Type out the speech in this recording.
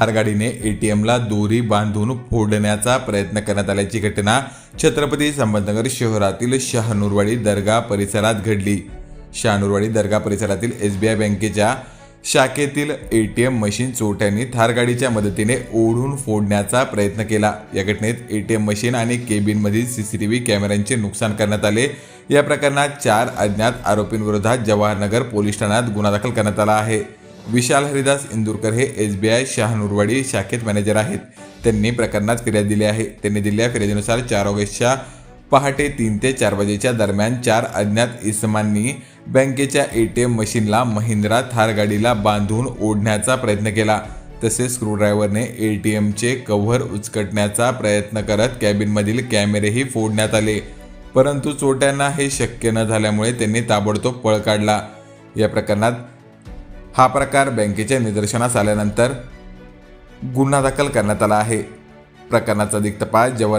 थारगाडीने A T एटीएमला दोरी बांधून फोडण्याचा प्रयत्न करण्यात आल्याची घटना छत्रपती संभाजीनगर शहरातील शहानूरवाडी दर्गा परिसरात घडली. शहानूरवाडी दर्गा परिसरातील एस बी आय बँकेच्या शाखेतील ए टी एम मशीन चोरट्यांनी थारगाडीच्या मदतीने ओढून फोडण्याचा प्रयत्न केला. या घटनेत ए टी एम मशीन आणि केबिनमधील सी सी टी व्ही कॅमेऱ्यांचे नुकसान करण्यात आले. या प्रकरणात चार अज्ञात आरोपींविरोधात जवाहरनगर पोलीस ठाण्यात गुन्हा दाखल करण्यात आला आहे. विशाल हरिदास इंदुरकर हे एस बी आय शहानूरवाडी शाखेत मॅनेजर आहेत. त्यांनी प्रकरणात फिर्याद दिली आहे. त्यांनी दिलेल्या फिर्यादीनुसार चार ऑगस्टच्या पहाटे तीन ते चार वाजेच्या दरम्यान चार अज्ञात इसमांनी बँकेच्या ए टी एम मशीनला महिंद्रा थार गाडीला बांधून ओढण्याचा प्रयत्न केला. तसेच स्क्रूड्रायव्हरने ए टी एमचे कव्हर उचकटण्याचा प्रयत्न करत कॅबिनमधील कॅमेरेही फोडण्यात आले. परंतु चोरट्यांना हे शक्य न झाल्यामुळे त्यांनी ताबडतोब पळ काढला. या प्रकरणात हा प्रकार बँकेच्या निदर्शनास आल्यानंतर गुन्हा दाखल करण्यात आला आहे. प्रकरणाचा अधिक तपास जवान